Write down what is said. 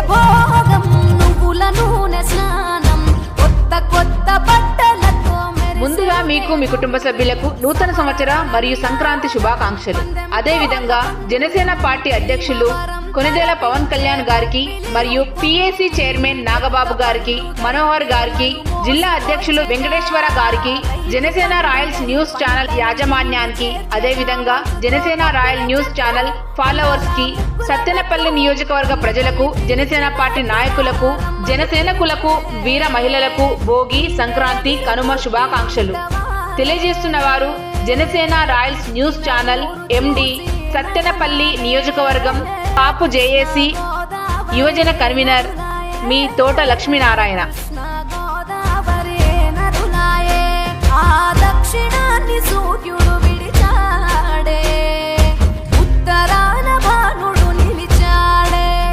భోగం నువ్వుల నూనె స్నానం. కొత్త కొత్త బట్టలతో ముందుగా మీకు మీ కుటుంబ సభ్యులకు నూతన సంవత్సర మరియు సంక్రాంతి శుభాకాంక్షలు. అదే విధంగా జనసేన పార్టీ అధ్యక్షులు కొనిదేల పవన్ కళ్యాణ్ గారికి మరియు పిఏసి చైర్మన్ నాగబాబు గారికి మనోహర్ గారికి జిల్లా అధ్యక్షులు వెంకటేశ్వర గారికి జనసేన రాయల్స్ న్యూస్ ఛానల్ యాజమాన్యానికి అదేవిధంగా జనసేన రాయల్ న్యూస్ ఛానల్ ఫాలోవర్స్కి సత్తెనపల్లి నియోజకవర్గ ప్రజలకు జనసేన పార్టీ నాయకులకు జనసేనకులకు వీర మహిళలకు భోగి సంక్రాంతి కనుమ శుభాకాంక్షలు. తెలియజేస్తున్న వారు Janasena royals news channel MD Sattenapalli నియోజకవర్గం కాపు జేఏసీ యువజన కన్వీనర్ మీ తోట లక్ష్మీనారాయణ.